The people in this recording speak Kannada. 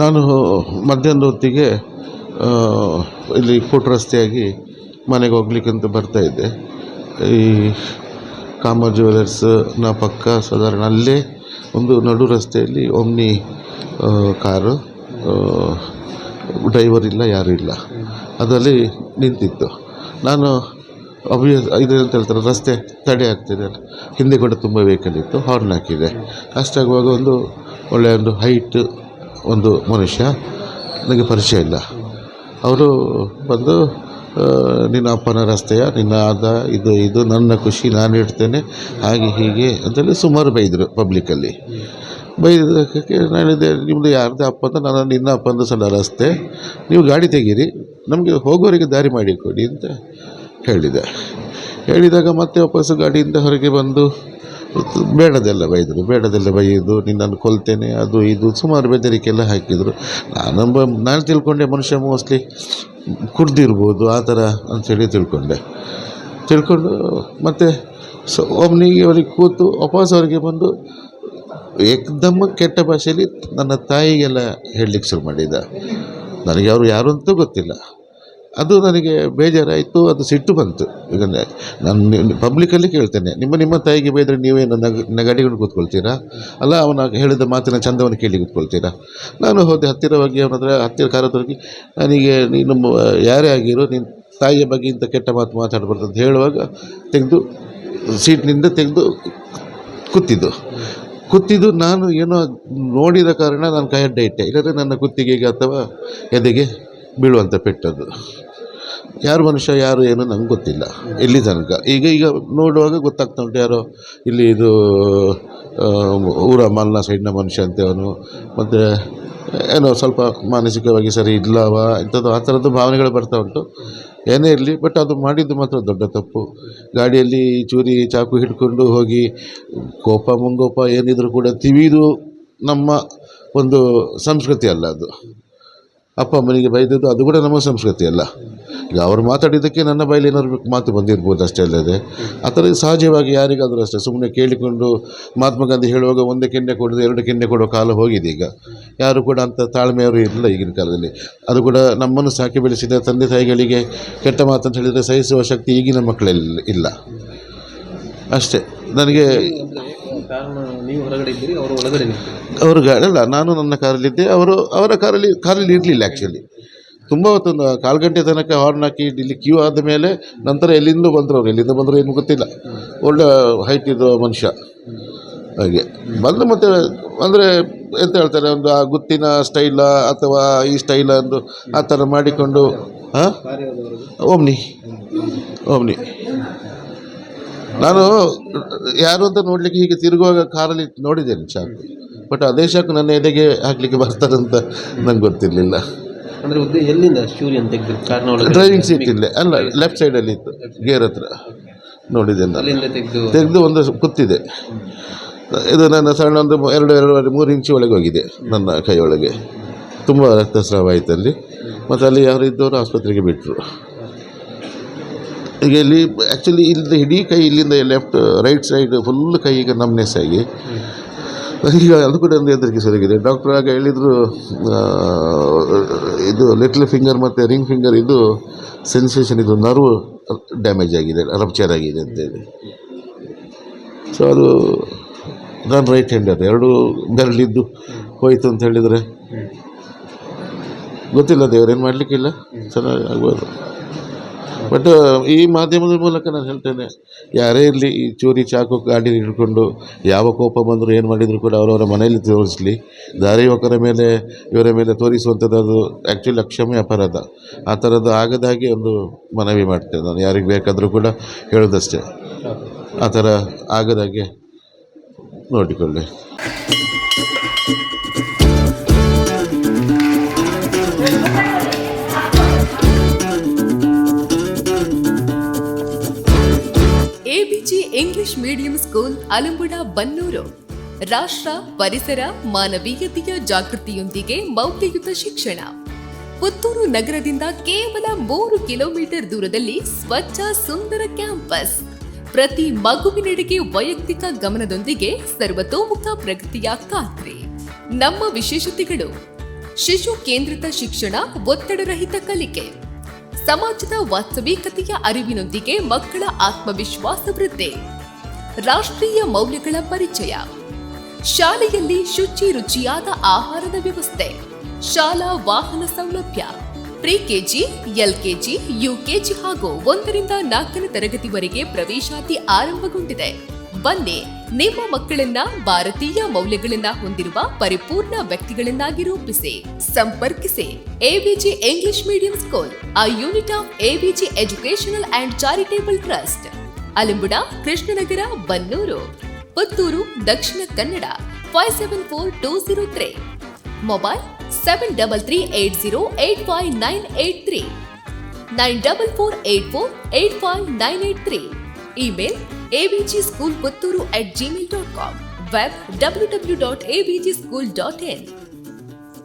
ನಾನು ಮಧ್ಯಾಹ್ನದ ಹೊತ್ತಿಗೆ ಇಲ್ಲಿ ಫುಟ್ ರಸ್ತೆಯಾಗಿ ಮನೆಗೆ ಹೋಗ್ಲಿಕ್ಕಂತ ಬರ್ತಾ ಇದ್ದೆ. ಈ ಕಾಮ ಜ್ಯುವೆಲರ್ಸ್ನ ಪಕ್ಕ ಸಾಧಾರಣ ಅಲ್ಲೇ ಒಂದು ನಡು ರಸ್ತೆಯಲ್ಲಿ ಒಮ್ನಿ ಕಾರು ಡ್ರೈವರ್ ಇಲ್ಲ, ಯಾರೂ ಇಲ್ಲ. ಅದರಲ್ಲಿ ನಿಂತಿತ್ತು. ನಾನು ಅಬ್ವಿಯಸ್ ಅಂತ ಹೇಳ್ತಾರೆ, ರಸ್ತೆ ತಡೆ ಆಗ್ತಿದೆ ಹಿಂದೆ ಕೂಡ ತುಂಬ ವೆಹಿಕಲ್ ಇತ್ತು ಹಾರ್ನ್ ಹಾಕಿದೆ. ಅಷ್ಟಾಗುವಾಗ ಒಂದು ಒಳ್ಳೆಯ ಒಂದು ಹೈಟ್ ಒಂದು ಮನುಷ್ಯ ನನಗೆ ಪರಿಚಯ ಇಲ್ಲ. ಅವರು ಬಂದು ನಿನ್ನ ಅಪ್ಪನ ರಸ್ತೆಯ, ನಿನ್ನ ಆದ ಇದು ಇದು, ನನ್ನ ಖುಷಿ ನಾನು ಇಡ್ತೇನೆ, ಹಾಗೆ ಹೀಗೆ ಅಂತೇಳಿ ಸುಮಾರು ಬೈದರು ಪಬ್ಲಿಕ್ಕಲ್ಲಿ ಬೈದಕ್ಕೆ ನಾನು ಹೇಳಿದೆ ನಿಮ್ಮದು ಯಾರ್ದು ಅಪ್ಪ ಅಂತ ನಾನು ನಿನ್ನ ಅಪ್ಪಂದು ಸಲ ರಸ್ತೆ. ನೀವು ಗಾಡಿ ತೆಗೀರಿ, ನಮಗೆ ಹೋಗೋರಿಗೆ ದಾರಿ ಮಾಡಿ ಕೊಡಿ ಅಂತ ಹೇಳಿದೆ. ಹೇಳಿದಾಗ ಮತ್ತೆ ವಾಪಸ್ಸು ಗಾಡಿಯಿಂದ ಹೊರಗೆ ಬಂದು ಬೇಡದೆಲ್ಲ ಬೈದರು, ಬೇಡದೆಲ್ಲ ಬೈಯೋದು ನಿನ್ನನ್ನು ಕೊಲ್ತೇನೆ, ಅದು ಇದು ಸುಮಾರು ಬೆದರಿಕೆ ಎಲ್ಲ ಹಾಕಿದರು. ನಾನು ಬ- ನಾನು ತಿಳ್ಕೊಂಡೆ ಮನುಷ್ಯ ಮೋಸ್ಟ್ಲಿ. ಕುಡ್ದಿರ್ಬೋದು, ಆ ಥರ ಅಂಥೇಳಿ ತಿಳ್ಕೊಂಡೆ. ತಿಳ್ಕೊಂಡು ಮತ್ತು ಸೊ ಒಬ್ಬನಿಗೆ ಅವ್ರಿಗೆ ಕೂತು ವಾಪಸ್ ಅವರಿಗೆ ಬಂದು ಏಕ್ದಮ್ಮ ಕೆಟ್ಟ ಭಾಷೆಯಲ್ಲಿ ನನ್ನ ತಾಯಿಗೆಲ್ಲ ಹೇಳಲಿಕ್ಕೆ ಶುರು ಮಾಡಿದ್ದ. ನನಗೆ ಅವರು ಯಾರು ಅಂತೂ ಗೊತ್ತಿಲ್ಲ. ಅದು ನನಗೆ ಬೇಜಾರಾಯಿತು, ಅದು ಸಿಟ್ಟು ಬಂತು. ಈಗ ನಾನು ಪಬ್ಲಿಕಲ್ಲಿ ಕೇಳ್ತೇನೆ. ನಿಮ್ಮ ನಿಮ್ಮ ತಾಯಿಗೆ ಬೇದರೆ ನೀವೇನು ನಗ ಗಡಿಗಳು ಕೂತ್ಕೊಳ್ತೀರಾ? ಅಲ್ಲ, ಅವನ ಹೇಳಿದ ಮಾತಿನ ಚಂದವನ್ನು ಕೇಳಿ ಕೂತ್ಕೊಳ್ತೀರಾ? ನಾನು ಹೋದೆ ಹತ್ತಿರವಾಗಿ ಅವನತ್ರ ಹತ್ತಿರ ಕಾರದವರೆಗೆ ನನಗೆ ನೀನು ಯಾರೇ ಆಗಿರೋ ನಿನ್ನ ತಾಯಿಯ ಬಗ್ಗೆ ಇಂಥ ಕೆಟ್ಟ ಮಾತು ಮಾತಾಡಬಾರ್ದು ಅಂತ ಹೇಳುವಾಗ ತೆಗೆದು ಸೀಟ್ನಿಂದ ತೆಗೆದು ಕೂತಿದ್ದು ಕುತ್ತಿದ್ದು ನಾನು ಏನೋ ನೋಡಿದ ಕಾರಣ ನಾನು ಕೈ ಅಡ್ಡ ಇಟ್ಟೆ. ಇಲ್ಲದ್ರೆ ನನ್ನ ಕುತ್ತಿಗೆಗೆ ಅಥವಾ ಎದೆಗೆ? ಬೀಳುವಂಥ ಪೆಟ್ಟದು ಯಾರು ಮನುಷ್ಯ, ಯಾರು ಏನು ನಂಗೆ ಗೊತ್ತಿಲ್ಲ. ಇಲ್ಲಿ ತನಕ. ಈಗ ಈಗ ನೋಡುವಾಗ ಗೊತ್ತಾಗ್ತಾ ಉಂಟು, ಯಾರೋ ಇಲ್ಲಿ ಇದು ಊರ ಮಲ್ನ ಸೈಡ್ನ ಮನುಷ್ಯ ಅಂತೇವನು ಮತ್ತು, ಏನೋ ಸ್ವಲ್ಪ ಮಾನಸಿಕವಾಗಿ ಸರಿ ಇಲ್ಲವ, ಇಂಥದ್ದು ಆ ಥರದ್ದು ಭಾವನೆಗಳು ಬರ್ತಾ ಉಂಟು. ಏನೇ ಇರಲಿ ಬಟ್ ಅದು ಮಾಡಿದ್ದು ಮಾತ್ರ ದೊಡ್ಡ ತಪ್ಪು. ಗಾಡಿಯಲ್ಲಿ ಚೂರಿ, ಚಾಕು ಹಿಡ್ಕೊಂಡು ಹೋಗಿ, ಕೋಪ, ಮುಂಗೋಪ ಏನಿದ್ರು ಕೂಡ ತಿವಿದು ನಮ್ಮ ಒಂದು ಸಂಸ್ಕೃತಿ ಅಲ್ಲ ಅದು. ಅಪ್ಪ ಅಮ್ಮನಿಗೆ ಬೈದದ್ದು ಅದು ಕೂಡ ನಮ್ಮ ಸಂಸ್ಕೃತಿ ಅಲ್ಲ. ಈಗ ಅವ್ರು ಮಾತಾಡಿದ್ದಕ್ಕೆ ನನ್ನ ಬಾಯಲ್ಲಿ ಏನಾದ್ರು ಮಾತು ಬಂದಿರ್ಬೋದು ಅಷ್ಟೇ ಅಲ್ಲದೆ. ಆ ಥರ ಸಹಜವಾಗಿ ಯಾರಿಗಾದರೂ ಅಷ್ಟೇ. ಸುಮ್ಮನೆ ಕೇಳಿಕೊಂಡು ಮಹಾತ್ಮ ಗಾಂಧಿ ಹೇಳುವಾಗ ಒಂದೇ ಕೆನ್ನೆ ಕೊಡೋದು ಎರಡು ಕೆನ್ನೆ ಕೊಡೋ ಕಾಲ ಹೋಗಿದೆ ಈಗ. ಯಾರು ಕೂಡ ಅಂಥ ತಾಳ್ಮೆಯವರು ಇಲ್ಲ ಈಗಿನ ಕಾಲದಲ್ಲಿ. ಅದು ಕೂಡ ನಮ್ಮನ್ನು ಸಾಕಿ ಬೆಳೆಸಿದ ತಂದೆ ತಾಯಿಗಳಿಗೆ ಕೆಟ್ಟ ಮಾತಂತ ಹೇಳಿದರೆ ಸಹಿಸುವ ಶಕ್ತಿ ಈಗಿನ ಮಕ್ಕಳಲ್ಲಿ ಇಲ್ಲ. ಅಷ್ಟೇ. ನನಗೆ ಕಾರಣ ನೀವು ಹೊರಗಡೆ ಇದ್ದೀರಿ ಅವರು ಒಳಗಡೆ ಅವರು ಅಲ್ಲ ನಾನು ನನ್ನ ಕಾರಲ್ಲಿದ್ದೆ ಅವರು ಅವರ ಕಾರಲ್ಲಿ ಕಾರಲ್ಲಿ ಇರಲಿಲ್ಲ ಆ್ಯಕ್ಚುಲಿ ತುಂಬ ಹೊತ್ತೊಂದು ಕಾಲು ಗಂಟೆ ತನಕ ಹಾರ್ನ್ ಹಾಕಿ ಇಲ್ಲಿ ಕ್ಯೂ ಆದ ಮೇಲೆ ನಂತರ ಎಲ್ಲಿಂದ ಬಂದರು ಅವ್ರು ಎಲ್ಲಿಂದ ಬಂದರು ಏನು ಗೊತ್ತಿಲ್ಲ. ಒಳ್ಳೆ ಹೈಟ್ ಇದ್ದ ಮನುಷ್ಯ. ಹಾಗೆ. ಬಂದು ಮತ್ತೆ ಅಂದರೆ ಎಂತ ಹೇಳ್ತಾರೆ ಒಂದು ಆ ಗುತ್ತಿನ ಸ್ಟೈಲ ಅಥವಾ ಈ ಸ್ಟೈಲ ಒಂದು ಆ ಥರ ಮಾಡಿಕೊಂಡು ಹಾಂ ಓಮ್ನಿ. ಓಮ್ನಿ. ನಾನು ಯಾರು ಅಂತ ನೋಡಲಿಕ್ಕೆ ಹೀಗೆ ತಿರುಗುವಾಗ ಕಾರಲ್ಲಿ ನೋಡಿದ್ದೇನೆ ಚಾಕು. ಬಟ್ ಅದೇ ಶಾಕು ನನ್ನ ಎದೆಗೆ ಹಾಕಲಿಕ್ಕೆ ಬರ್ತಾರಂತ ನಂಗೆ ಗೊತ್ತಿರಲಿಲ್ಲ. ಅಂದ್ರೆ ಉದ್ದೇ ಎಲ್ಲಿಂದ ಡ್ರೈವಿಂಗ್ ಸೀಟ್ ಇಲ್ಲ. ಅಲ್ಲ ಲೆಫ್ಟ್ ಸೈಡಲ್ಲಿ ಇತ್ತು ಗೇರ್ ಹತ್ರ. ನೋಡಿದ್ದೇನೆ ನಾನು. ಅಲ್ಲಿಂದ ತೆಗೆದು ತೆಗೆದು ಒಂದು ಕುತ್ತಿದೆ. ಇದು ನನ್ನ ಸಣ್ಣ ಒಂದು ಎರಡು ಎರಡೂವರೆ ಮೂರು ಇಂಚು ಒಳಗೆ ಹೋಗಿದೆ ನನ್ನ ಕೈಯೊಳಗೆ. ತುಂಬ ರಕ್ತಸ್ರಾವ ಆಯ್ತು ಅಲ್ಲಿ ಮತ್ತು ಅಲ್ಲಿ ಯಾರು ಇದ್ದವರು ಆಸ್ಪತ್ರೆಗೆ ಬಿಟ್ಟರು ಈಗ ಇಲ್ಲಿ ಆ್ಯಕ್ಚುಲಿ ಇಲ್ಲಿಂದ ಇಡೀ ಕೈ ಇಲ್ಲಿಂದ ಲೆಫ್ಟ್ ರೈಟ್ ಸೈಡ್ ಫುಲ್ ಈಗ ನಮ್ನೆಸ್ ಆಗಿ ಈಗ ಅದು ಕೂಡ ಒಂದು ಹೆದರಿಕೆ ಸರಿಗಿದೆ ಡಾಕ್ಟರ್ ಆಗ ಹೇಳಿದರು ಇದು ಲಿಟ್ಲ್ ಫಿಂಗರ್ ಮತ್ತು ರಿಂಗ್ ಫಿಂಗರ್ ಇದು ಸೆನ್ಸೇಷನ್ ಇದು ನರ್ವ್ ಡ್ಯಾಮೇಜ್ ಆಗಿದೆ ರಪ್ಚರ್ ಆಗಿದೆ ಅಂತೇಳಿ ಸೊ ಅದು ನಾನು ರೈಟ್ ಹ್ಯಾಂಡರ್ ಎರಡು ಬೆರಳಿದ್ದು ಹೋಯ್ತು ಅಂತ ಹೇಳಿದರೆ. ಗೊತ್ತಿಲ್ಲ ದೇವರೇನು ಮಾಡಲಿಕ್ಕಿಲ್ಲ? ಚೆನ್ನಾಗಿ ಆಗ್ಬೋದು. ಬಟ್ ಈ ಮಾಧ್ಯಮದ ಮೂಲಕ ನಾನು ಹೇಳ್ತೇನೆ, ಯಾರೇ ಇರಲಿ ಈ ಚೂರಿ ಚಾಕು ಗಾಡಿ ಹಿಡ್ಕೊಂಡು ಯಾವ ಕೋಪ ಬಂದರೂ ಏನು ಮಾಡಿದರೂ ಕೂಡ ಅವರವರ ಮನೆಯಲ್ಲಿ ತೋರಿಸಲಿ. ದಾರಿ ಯುವಕರ ಮೇಲೆ, ಇವರ ಮೇಲೆ ತೋರಿಸುವಂಥದ್ದು ಅದು ಆ್ಯಕ್ಚುಲಿ ಅಕ್ಷಮ್ಯ ಅಪರಾಧ ಆ ಥರದ್ದು ಆಗದಾಗಿ ಒಂದು ಮನವಿ ಮಾಡ್ತೇನೆ ನಾನು. ಯಾರಿಗೆ ಬೇಕಾದರೂ ಕೂಡ ಹೇಳೋದಷ್ಟೇ. ಆ ಥರ ಆಗದಾಗೆ ನೋಡಿಕೊಳ್ಳಿ. English medium school Alambuda Bannur. ರಾಷ್ಟ್ರ, ಪರಿಸರ, ಮಾನವೀಯತೆಯ ಜಾಗೃತಿಯೊಂದಿಗೆ ಮೌಲ್ಯಯುತ ಶಿಕ್ಷಣ. ಪುತ್ತೂರು ನಗರದಿಂದ ಕೇವಲ ಮೂರು ಕಿಲೋಮೀಟರ್ ದೂರದಲ್ಲಿ ಸ್ವಚ್ಛ ಸುಂದರ ಕ್ಯಾಂಪಸ್. ಪ್ರತಿ ಮಗುವಿನೆಡೆಗೆ ವೈಯಕ್ತಿಕ ಗಮನದೊಂದಿಗೆ ಸರ್ವತೋಮುಖ ಪ್ರಗತಿಯ ಖಾತ್ರಿ. ನಮ್ಮ ವಿಶೇಷತೆಗಳು, ಶಿಶು ಕೇಂದ್ರಿತ ಶಿಕ್ಷಣ, ಒತ್ತಡರಹಿತ ಕಲಿಕೆ. ಸಮಾಜದ ವಾಸ್ತವಿಕತೆಯ ಅರಿವಿನೊಂದಿಗೆ ಮಕ್ಕಳ ಆತ್ಮವಿಶ್ವಾಸ ವೃದ್ಧಿ. ರಾಷ್ಟ್ರೀಯ ಮೌಲ್ಯಗಳ ಪರಿಚಯ. ಶಾಲೆಯಲ್ಲಿ ಶುಚಿ ರುಚಿಯಾದ ಆಹಾರದ ವ್ಯವಸ್ಥೆ. ಶಾಲಾ ವಾಹನ ಸೌಲಭ್ಯ. ಪ್ರಿ ಕೆಜಿ ಎಲ್ಕೆಜಿ, ಯುಕೆಜಿ ಹಾಗೂ ಒಂದರಿಂದ ನಾಲ್ಕನೇ ತರಗತಿವರೆಗೆ ಪ್ರವೇಶಾತಿ ಆರಂಭಗೊಂಡಿದೆ. ಬನ್ನಿ ನಿಮ್ಮ ಮಕ್ಕಳನ್ನ ಭಾರತೀಯ ಮೌಲ್ಯಗಳನ್ನ ಹೊಂದಿರುವ ಪರಿಪೂರ್ಣ ವ್ಯಕ್ತಿಗಳನ್ನಾಗಿ ರೂಪಿಸಿ ಸಂಪರ್ಕಿಸಿ ABG English medium school a unit of ABG educational and charitable trust Alimbuda Krishnanagar, Bannur, Puttur, Dakshina Kannada five seven four two zero three mobile seven double three eight zero eight five nine eight three nine double four eight four eight five nine eight three email ABG school Puttur at Gmail dot com web W W dot ABG school dot in